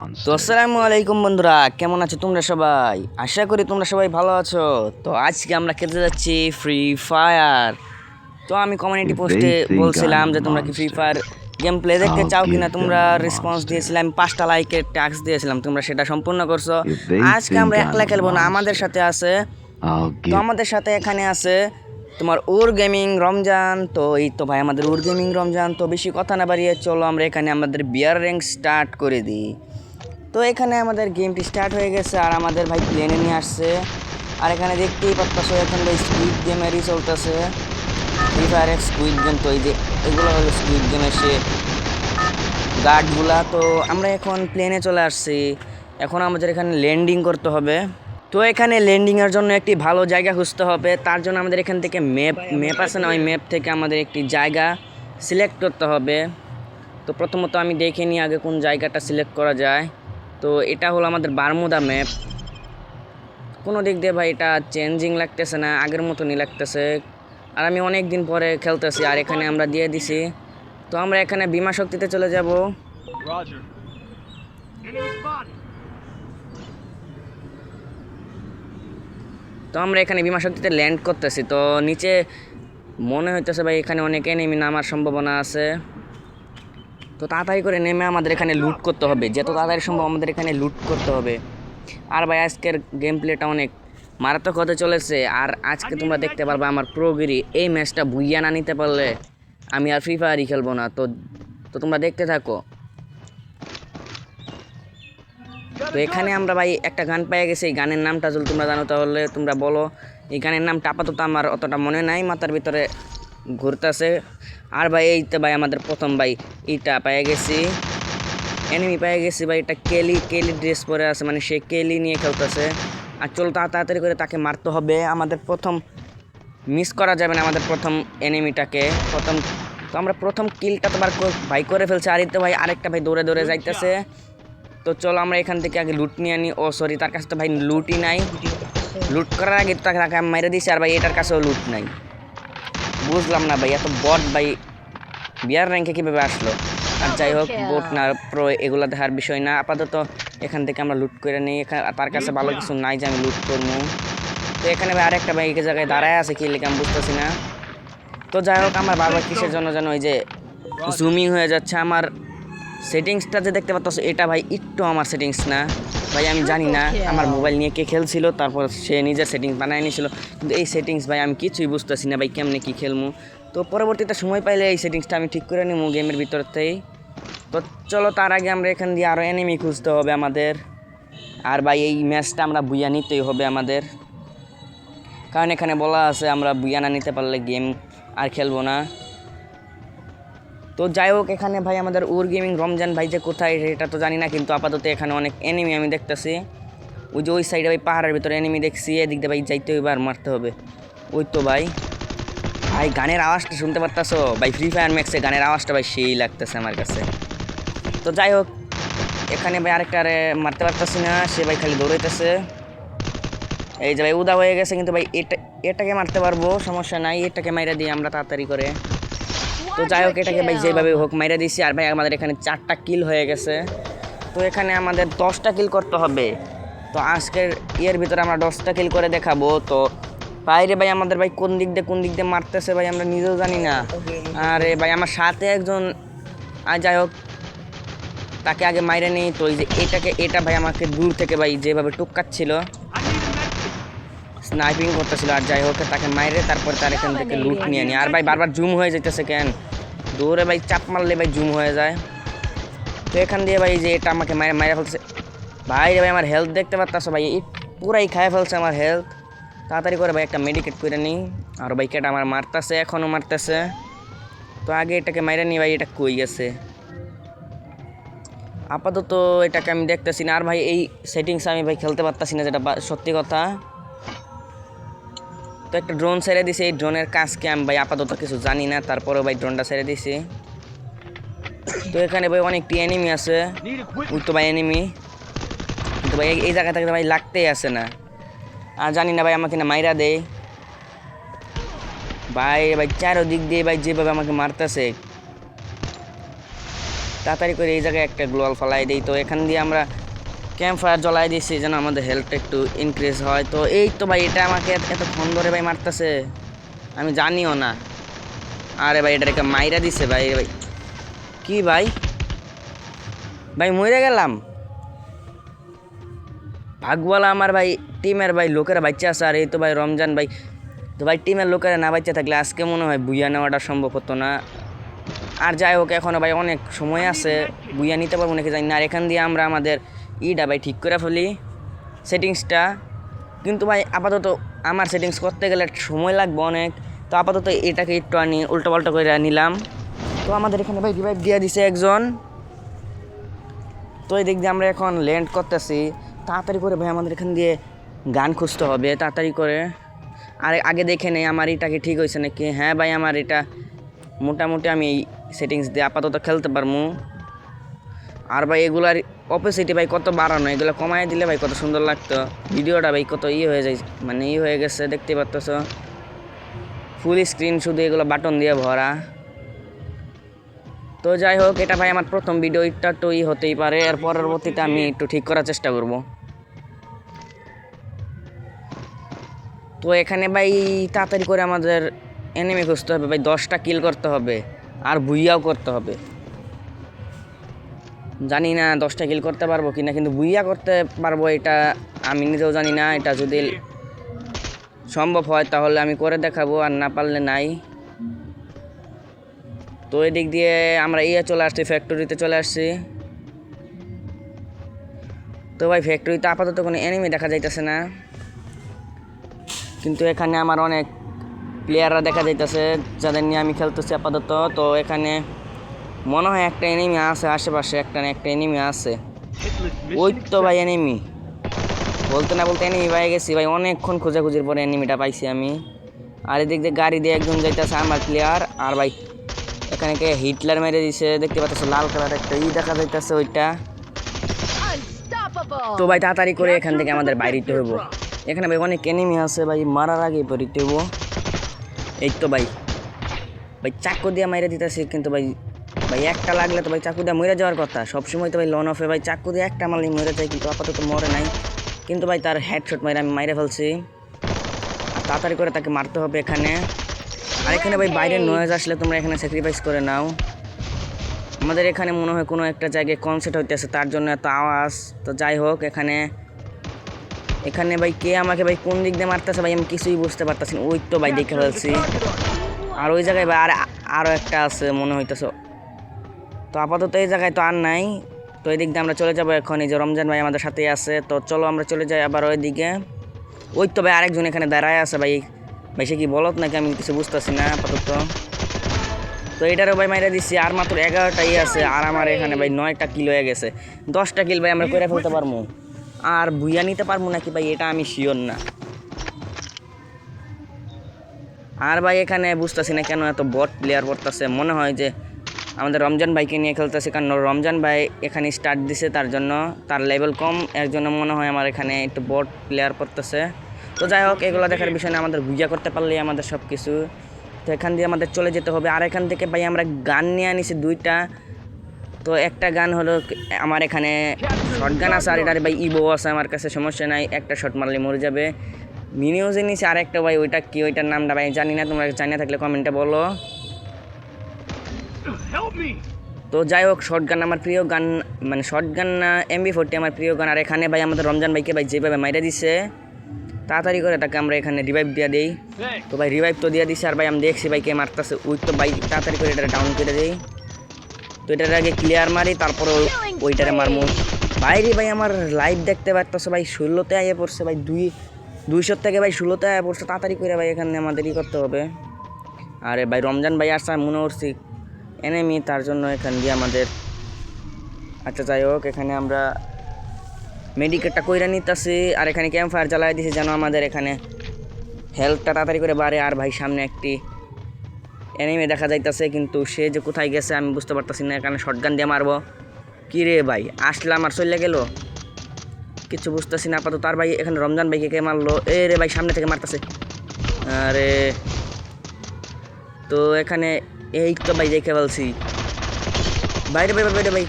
তো আসসালামু আলাইকুম বন্ধুরা কেমন আছো তোমরা সবাই? আশা করি তোমরা সবাই ভালো আছো। তো আজকে আমরা খেলতে যাচ্ছি ফ্রি ফায়ার তো আমি কমিউনিটি পোস্টে বলছিলাম যে তোমরা কি ফ্রি ফায়ার গেম প্লে দেখতে চাও কিনা তোমরা রেসপন্স দিয়েছিলাম আমি পাঁচটা লাইকের ট্যাক্স দিয়েছিলাম তোমরা সেটা সম্পূর্ণ করছ। আজকে আমরা একলা খেলব না আমাদের সাথে আছে। তো আমাদের সাথে এখানে আছে তোমার উর গেমিং রমজান। তো এই তো ভাই আমাদের উর গেমিং রমজান। তো বেশি কথা না বাড়িয়ে চলো আমরা এখানে আমাদের বিয়ার র্যাঙ্ক স্টার্ট করে দিই। তো এখানে আমাদের গেমটি স্টার্ট হয়ে গেছে আর আমাদের ভাই প্লেনে নিয়ে আসছে। আর এখানে দেখতেই পাচ্ছ এখন ভাই স্কুইড গেমেরই চলতেছে। ফ্রি ফায়ারের স্কুইড গেম তো এই যে এগুলো হলো স্কুইড গেমের সে গার্ডগুলা তো আমরা এখন প্লেনে চলে আসছি। এখন আমাদের এখানে ল্যান্ডিং করতে হবে। তো এখানে ল্যান্ডিংয়ের জন্য একটি ভালো জায়গা খুঁজতে হবে। তার জন্য আমাদের এখান থেকে ম্যাপ ম্যাপ আছে না? ওই ম্যাপ থেকে আমাদের একটি জায়গা সিলেক্ট করতে হবে। তো প্রথমত আমি দেখে নিই আগে কোন জায়গাটা সিলেক্ট করা যায়। তো এটা হলো আমাদের বারমুদা ম্যাপ। কোনো দিক দিয়ে ভাই এটা চেঞ্জিং লাগতেছে না আগের মতনই লাগতেছে। আর আমি অনেক দিন পরে খেলতেছি আর এখানে আমরা দিয়ে দিছি। তো আমরা এখানে বিমা শক্তিতে চলে যাব. তো আমরা এখানে বিমা শক্তিতে ল্যান্ড করতেছি। তো নিচে মনে হইতেছে ভাই এখানে অনেক এনিমি নামার সম্ভাবনা আছে। তো তাড়াতাড়ি করে নেমে আমাদের এখানে লুট করতে হবে। যত তাড়াতাড়ি সম্ভব আমাদের এখানে লুট করতে হবে। আর ভাই, আজকের গেম প্লেটা অনেক মারাত্মক হতে চলেছে। আর আজকে তোমরা দেখতে পারবে আমার প্রোগিরি এই ম্যাচটা বুইয়া না নিতে পারলে আমি আর ফ্রি ফায়ারই খেলব না। তো তো তোমরা দেখতে থাকো। তো এখানে আমরা ভাই একটা গান পেয়ে গেছি। এই গানের নামটা যদি তোমরা জানো তাহলে তোমরা বলো। এই গানের নামটা আপাতত আমার অতটা মনে নাই, মাথার ভিতরে ঘুরতেছে। আর ভাই এইতে ভাই আমাদের প্রথম ভাই এইটা পেয়ে গেছি। এনিমি পেয়ে গেছি ভাই, এটা কেলি কেলি ড্রেস পরে আছে মানে সে কেলি নিয়ে খেলতেছে। আর চলো তাড়াতাড়ি করে তাকে মারতে হবে। আমাদের প্রথম মিস করা যাবে না আমাদের প্রথম এনিমিটাকে প্রথম, তো আমরা প্রথম কিলটা তো বার ভাই করে ফেলছে। আর তো ভাই, আরেকটা ভাই দৌড়ে দৌড়ে যাইতেছে। তো চলো আমরা এখান থেকে আগে লুট নিয়ে আনি। ও সরি তার কাছে তো ভাই লুটই নাই। লুট করার আগে তাকে মেরে দিছি। আর ভাই, এটার কাছেও লুট নাই। বুঝলাম না ভাই, এত বট ভাই। বিয়ার র্যাঙ্কে কীভাবে আসলো? আর যাই হোক বোট না প্রো এগুলো দেখার বিষয় না। আপাতত এখান থেকে আমরা লুট করে নিই। এখানে তার কাছে ভালো কিছু নাই যে আমি লুট করব। তো এখানে ভাই আরেকটা ভাই এক জায়গায় দাঁড়ায় আছে কি লিখে আমি বুঝতেছি না। তো যাই হোক আমার বারবার কিসের জন্য যেন ওই যে জুমিং হয়ে যাচ্ছে আমার সেটিংসটা যে দেখতে পাচ্ছ এটা ভাই একটু আমার সেটিংস না। ভাই আমি জানি না আমার মোবাইল নিয়ে কে খেলছিল তারপর সে নিজের সেটিংস বানায় নিয়েছিল। কিন্তু এই সেটিংস ভাই আমি কিছুই বুঝতেছি না ভাই কেমনে কী খেলব। তো পরবর্তীতে সময় পাইলে এই সেটিংসটা আমি ঠিক করে নিবো গেমের ভিতরতেই। তো চলো তার আগে আমরা এখান দিয়ে আরও এনিমি খুঁজতে হবে আমাদের। আর ভাই, এই ম্যাচটা আমরা বুইয়া নিতেই হবে আমাদের। কারণ এখানে বলা আছে আমরা বুইয়া না নিতে পারলে গেম আর খেলব না। তো যাই হোক, এখানে ভাই আমাদের উর গেমিং রমজান ভাই যে কোথায় এটা তো জানি না, কিন্তু আপাতত এখানে অনেক এনিমি আমি দেখতেছি। ওই যে ওই সাইডে ভাই পাহাড়ের ভিতরে এনিমি দেখছি, এদিক দিয়ে ভাই যাইতে হইবে আর মারতে হবে। ওই তো ভাই। ভাই, গানের আওয়াজটা শুনতে পারতাছো? ভাই ফ্রি ফায়ার ম্যাক্সে গানের আওয়াজটা ভাই সেই লাগতেছে আমার কাছে। তো যাই হোক, এখানে ভাই আরেকটা আরে মারতে পারতাছি না, সে ভাই খালি দৌড়াইতেছে। এই যে ভাই, উদা হয়ে গেছে, কিন্তু ভাই এটা, এটাকে মারতে পারব, সমস্যা নাই, এটাকে মাইরা দিই আমরা তাড়াতাড়ি করে। তো যাই হোক, এটাকে ভাই যেভাবে হোক মাইরা দিছি, আর ভাই আমাদের এখানে চারটা কিল হয়ে গেছে। তো এখানে আমাদের দশটা কিল করতে হবে। তো আজকের ইয়ের ভিতরে আমরা দশটা কিল করে দেখাবো, তো বাইরে ভাই, আমাদের ভাই কোন দিক দিয়ে কোন দিক দিয়ে মারতেছে ভাই, আমরা নিজেও জানি না। আরে ভাই, আমার সাথে একজন যাই হোক, তাকে আগে মাইরে নেই। তো এই যে এটাকে, এটা ভাই আমাকে দূর থেকে ভাই যেভাবে টুকাচ্ছিল স্নাইপিং করতেছিল। আর যাই হোক, তাকে মাইরে তারপর তার এখান থেকে লুট নিয়ে নি। আর ভাই, বারবার জুম হয়ে যেতেছে কেন? দৌড়ে ভাই চাপ মারলে ভাই জুম হয়ে যায়। তো এখান দিয়ে ভাই যে এটা আমাকে মাইরে মাইরে ফেলছে। ভাই রে ভাই, আমার হেলথ দেখতে পারতাছো ভাই পুরাই খায় ফেলছে আমার হেলথ তাড়াতাড়ি করে ভাই একটা মেডিকেট করে নিই আর ভাই কেটা আমার মারতেছে এখনও মারতেছে। তো আগে এটাকে মাইরে নি ভাই, এটা কই গেছে? আপাতত এটাকে আমি দেখতেছি না। আর ভাই এই সেটিংস আমি ভাই খেলতে পারতাছি না, যেটা সত্যি কথা। তো একটা ড্রোন ছেড়ে দিছি, এই ড্রোনের কাজ কি আমি ভাই আপাতত কিছু জানি না। তারপরেও ভাই ড্রোনটা ছেড়ে দিছি। তো এখানে ভাই অনেকটি এনিমি আছে। তো ভাই এনিমি কিন্তু ভাই এই- জায়গা থেকে ভাই লাগতেই আসে না। জানি না ভাই, আমাকে না মাইরা দেয় ভাই ভাই চারো দিক দিয়ে ভাই যেভাবে আমাকে মারতেছে। তাড়াতাড়ি করে এই জায়গায় একটা গ্লোয়াল ফলাই দিই। তো এখান দিয়ে আমরা ক্যাম্প ফায়ার জ্বলাই দিয়েছি যেন আমাদের হেলথটা একটু ইনক্রিজ হয়। তো এই তো ভাই, এটা আমাকে এত- এতক্ষণ ধরে ভাই মারতেছে। আমি জানিও না। আরে ভাই এটা একটা মাইরা দিছে ভাই ভাই। কি ভাই? ভাই মরে গেলাম। ভাগওয়ালা আমার ভাই, টিমের ভাই, লোকেরা বাচ্চা আছে, আর এই তো ভাই রমজান ভাই। তো ভাই, টিমের লোকেরা না বাচ্চা থাকলে আজকে মনে হয় বুইয়া নেওয়াটা সম্ভব হতো না। আর যাই হোক এখনও ভাই অনেক সময় আছে, বুইয়া নিতে পারব নাকি জানি না। আর এখান দিয়ে আমরা আমাদের ইটা ভাই ঠিক করে ফেলি, সেটিংসটা। কিন্তু ভাই, আপাতত আমার সেটিংস করতে গেলে সময় লাগবে অনেক। তো আপাতত এটাকে একটু আনি উল্টো পাল্টা করে নিলাম। তো আমাদের এখানে ভাই রিভাইভ দিয়ে দিছে একজন। তো এই দিক দিয়ে আমরা এখন ল্যান্ড করতেছি। তাড়াতাড়ি করে ভাই আমাদের এখান দিয়ে গান খুঁজতে হবে, তাড়াতাড়ি করে। আর, আগে দেখে নেই আমার এটাকে ঠিক হয়েছে নাকি? হ্যাঁ ভাই, আমার এটা মোটামুটি আমি এই সেটিংস দিয়ে আপাতত খেলতে পারব। আর ভাই, এগুলার অপোসিটি ভাই কত বাড়ানো? এগুলো কমায় দিলে ভাই কত সুন্দর লাগতো। ভিডিওটা ভাই কত ই হয়ে যায় মানে ই হয়ে গেছে, দেখতে পারতেছ। ফুল স্ক্রিন শুধু এগুলো বাটন দিয়ে ভরা। তো যাই হোক, এটা ভাই আমার প্রথম ভিডিও এটা ই হতেই পারে। এর পরবর্তীতে আমি একটু ঠিক করার চেষ্টা করব। তো এখানে ভাই তাড়াতাড়ি করে আমাদের এনিমি খুঁজতে হবে। ভাই, দশটা কিল করতে হবে, আর বুইয়াও করতে হবে। জানি না দশটা কিল করতে পারব কিনা, কিন্তু বুইয়া করতে পারব এটা আমি নিজেও জানি না। এটা যদি সম্ভব হয়, তাহলে আমি করে দেখাবো, আর না পারলে নাই। তো এদিক দিয়ে আমরা ইয়ে চলে আসছি ফ্যাক্টরিতে চলে আসছি। তো ভাই ফ্যাক্টরিতে আপাতত কোনো এনিমি দেখা যাইতেছে না। কিন্তু এখানে আমার অনেক প্লেয়াররা দেখা যাইতেছে, যাদের নিয়ে আমি খেলতেছি আপাতত। তো এখানে মনে হয় একটা এনিমি আছে, আশেপাশে একটা না একটা এনিমি আছে। ওই তো ভাই এনিমি বলতে না বলতে এনিমি পাই গেছি ভাই, অনেকক্ষণ খোঁজাখুঁজির পরে এনিমিটা পাইছি আমি। আর এদিক দিয়ে গাড়ি দিয়ে একজন যাইতেছে, আমার প্লেয়ার আর ভাই এখানে কে হিটলার মেরে দিছে দেখতে পাচ্ছ লাল কালার একটা ই দেখা যাইতেছে ওইটা। তো ভাই তাড়াতাড়ি করে এখান থেকে আমাদের বাইরেতে হইব এখানে ভাই অনেক এনিমি আছে ভাই মারার আগে পরিতে হইব। এই তো ভাই। ভাই চাকু দিয়ে মাইরে দিতেছি কিন্তু ভাই ভাই একটা লাগলে তো ভাই চাকু দিয়ে মরে যাওয়ার কথা। সবসময় তো ভাই লন অফে ভাই চাকু দিয়ে একটা মারলে মরে যায় কিন্তু আপাতত মরে নাই। কিন্তু ভাই তার হেডশট মাইরে আমি মাইরে ফেলছি। আর তাড়াতাড়ি করে তাকে মারতে হবে এখানে। আর এখানে ভাই বাইরে নয়েজ আসলে তোমরা এখানে স্যাক্রিফাইস করে নাও। আমাদের এখানে মনে হয় কোনো একটা জায়গায় কনসার্ট হইতেছে, তার জন্য এত আওয়াজ। তো যাই হোক, এখানে এখানে ভাই কে আমাকে ভাই কোন দিক দিয়ে মারতেছে ভাই আমি কিছুই বুঝতে পারতেছি না। ওই তো ভাই দেখে ফেলছি। আর ওই জায়গায় ভাই আর আরও একটা আছে মনে হইতেছে। তো আপাতত এই জায়গায় তো আর নাই। তো এই দিক দিয়ে আমরা চলে যাব এখন। এই যে রমজান ভাই আমাদের সাথেই আছে। তো চলো আমরা চলে যাই আবার ওই দিকে ওই তো ভাই আরেকজন এখানে দাঁড়ায় আছে ভাই। ভাই সে কি বলত নাকি আমি কিছু বুঝতেছি না আপাতত। তো এটারও ভাই মাইরা দিচ্ছি আর মাত্র এগারোটাই আছে, আর আমার এখানে ভাই নয়টা কিল হয়ে গেছে। দশটা কিল ভাই আমরা করে ফেলতে পারব আর বুইয়া নিতে পারব নাকি ভাই, এটা আমি শিওর না। আর ভাই এখানে বুঝতেছি না কেন এত বট প্লেয়ার পড়তেছে। মনে হয় যে আমাদের রমজান ভাইকে নিয়ে খেলতেছে, কারণ রমজান ভাই এখানে স্টার্ট দিছে, তার জন্য তার লেভেল কম। এর জন্য মনে হয় আমার এখানে একটু বট প্লেয়ার পড়তেছে। তো যাই হোক এগুলো দেখার বিষয় না আমাদের বুঝা করতে পারলেই আমাদের সব কিছু তো এখান দিয়ে আমাদের চলে যেতে হবে। আর এখান থেকে ভাই আমরা গান নিয়ে আনিছি দুইটা। তো একটা গান হলো আমার এখানে শর্ট গান আছে আর এটার ভাই ইবো আছে আমার কাছে সমস্যা নাই। একটা শট মারলে মরে যাবে। মিনিউজে নিয়েছি আর একটা ভাই ওইটা কি ওইটার নামটা ভাই জানি না তোমরা জানি না থাকলে কমেন্টে বলো। তো যাই হোক শর্ট গান আমার প্রিয় গান মানে শর্ট গান না এমবি ফোরটি আমার প্রিয় গান। আর এখানে ভাই আমাদের রমজান ভাইকে ভাই যেভাবে মাইরে দিছে তাড়াতাড়ি করে তাকে আমরা এখানে রিভাইভ দিয়ে দিই। তো ভাই রিভাইভ তো দিয়ে দিছে, আর ভাই আমি দেখছি ভাই কে মারতেছে। ওই তো ভাই তাড়াতাড়ি করে এটা ডাউন করে দেই। তো এটার আগে ক্লিয়ার মারি, তারপরে ওই- ওইটারে মারমু। ভাই রে ভাই, আমার লাইভ দেখতে পারতেছে ভাই, ষোলোতে আইয়ে পড়ছে ভাই, দুই দুইশোর থেকে ভাই ষোলোতে আইয়ে পড়ছে, তাড়াতাড়ি করে ভাই এখানে আমাদের ই করতে হবে। আরে ভাই, রমজান ভাই আসছে মনে করছি এনেমি তার জন্য এখান দিয়ে আমাদের আচ্ছা যাই হোক, এখানে আমরা মেডিকেটটা কইরা নিতেছি, আর এখানে ক্যাম্প ফায়ার জ্বালাই দিছি যেন আমাদের এখানে। হেলথটা তাড়াতাড়ি করে বাড়ে, আর ভাই সামনে একটি এনিমে দেখা যাইতেছে, কিন্তু সে যে কোথায় গেছে আমি বুঝতে পারতেছি না, এখানে শটগান দিয়ে মারবো। কি রে ভাই, আসলাম আর চলে গেল? কিছু বুঝতেছি না, আপাতত। তার ভাই, এখানে রমজান ভাইকে কে মারলো? এ রে ভাই, সামনে থেকে মারতেছে। আরে, তো এখানে এই তো ভাই, দেখে বলছি বাইরে ভাই বাইরে, ভাই।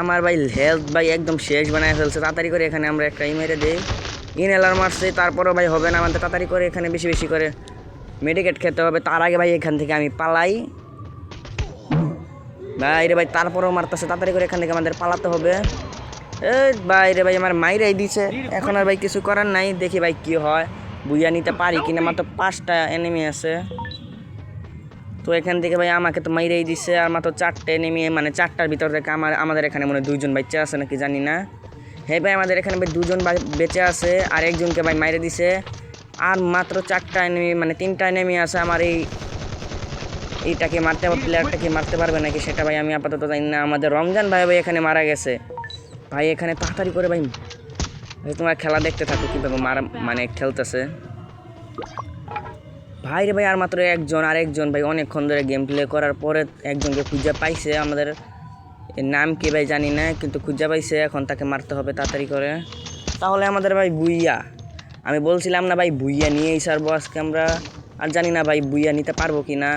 আমার ভাই হেলথ ভাই একদম শেষ বানায় ফেলছে। তাড়াতাড়ি করে এখানে আমরা একটা ইমেরে দিই। ইনহেলার মারছে, তারপরও ভাই হবে না, আমাদের তাড়াতাড়ি করে এখানে বেশি বেশি করে মেডিকেট খেতে হবে। তার আগে ভাই এখান থেকে আমি পালাই। বাইরে ভাই, তারপরেও মারতেছে, তাড়াতাড়ি করে এখান থেকে আমাদের পালাতে হবে। এই বাইরে ভাই, আমার মাইরাই দিছে। এখন আর ভাই কিছু করার নাই, দেখি ভাই কি হয়। বুইয়া নিতে পারি কিনা, মাত্র পাঁচটা এনিমি আছে। তো এখান থেকে ভাই আমাকে তো মাইরেই দিছে, আর মাত্র চারটে নেমে মানে চারটার ভিতর থেকে আমার, আমাদের এখানে মনে দুইজন বাচ্চা আছে নাকি জানি না। হ্যাঁ ভাই, আমাদের এখানে ভাই দুজন বেঁচে আছে, আর একজনকে ভাই মাইরে দিছে। আর মাত্র চারটা নেমে মানে তিনটা নেমে আছে আমার এই, এইটাকে মারতে হবে প্লেয়ারটাকে মারতে পারবে নাকি সেটা ভাই আমি আপাতত জানি না। আমাদের রমজান ভাই ভাই এখানে মারা গেছে। ভাই এখানে তাড়াতাড়ি করে ভাই তোমার খেলা দেখতে থাকো কীভাবে মারা মানে খেলতেছে। ভাই রে ভাই, আর মাত্র একজন আর একজন ভাই অনেকক্ষণ ধরে গেম প্লে করার পরে একজনকে খুঁজে পাইছে আমাদের। নাম কি ভাই জানি না, কিন্তু খুঁজে পাইছে, এখন তাকে মারতে হবে তাড়াতাড়ি করে। তাহলে আমাদের ভাই বুইয়া। আমি বলছিলাম না ভাই বুইয়া নিয়েই সারবো আজকে আমরা। আর জানি না ভাই বুইয়া নিতে পারব কি না।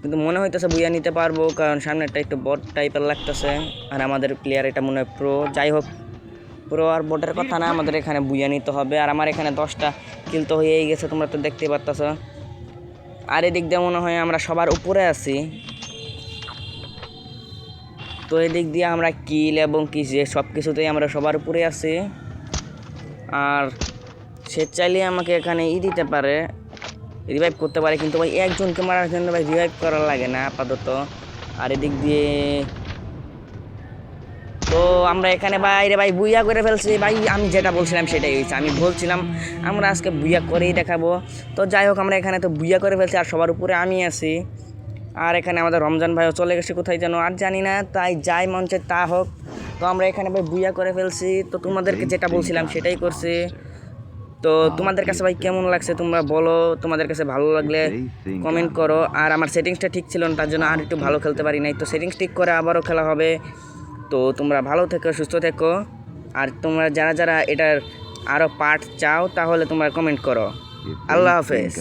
কিন্তু মনে হইতেছে বুইয়া নিতে পারব, কারণ সামনেরটা একটু বট টাইপের লাগতেছে। আর আমাদের প্লেয়ার এটা মনে হয় প্রো যাই হোক প্রো আর বটের কথা না, আমাদের এখানে বুইয়া নিতে হবে। আর আমার এখানে দশটা কিল তো হয়েই গেছে, তোমরা তো দেখতে পারতেছ। আর এদিক দিয়ে মনে হয় আমরা সবার উপরে আছি। তো এদিক দিয়ে আমরা কিল এবং কি যে সব কিছুতেই আমরা সবার উপরে আছি। আর সে চাইলে আমাকে এখানে ই দিতে পারে রিভাইভ করতে পারে, কিন্তু ভাই একজনকে মারার জন্য ভাই রিভাইভ করা লাগে না আপাতত। আর এদিক দিয়ে তো আমরা এখানে বাইরে ভাই বুইয়া করে ফেলছি। ভাই, আমি যেটা বলছিলাম সেটাই হয়েছে। আমি বলছিলাম, আমরা আজকে বুইয়া করেই দেখাবো। তো যাই হোক, আমরা এখানে তো বুইয়া করে ফেলছি আর সবার উপরে আমি আছি। আর এখানে আমাদের রমজান ভাইও চলে গেছে কোথায় যেন, আর জানি না। তাই যাই মঞ্চে তা হোক। তো আমরা এখানে ভাই বুইয়া করে ফেলছি। তো তোমাদেরকে যেটা বলছিলাম সেটাই করছি। তো তোমাদের কাছে ভাই কেমন লাগছে তোমরা বলো। তোমাদের কাছে ভালো লাগলে কমেন্ট করো। আর আমার সেটিংসটা ঠিক ছিল না, তার জন্য আর একটু ভালো খেলতে পারি নাই। তো সেটিংস ঠিক করে আবারও খেলা হবে। তো তোমরা ভালো থেকো সুস্থ থেকো। আর তোমরা যারা যারা এটার আরও পার্ট চাও তাহলে তোমরা কমেন্ট করো। আল্লাহ হাফেজ।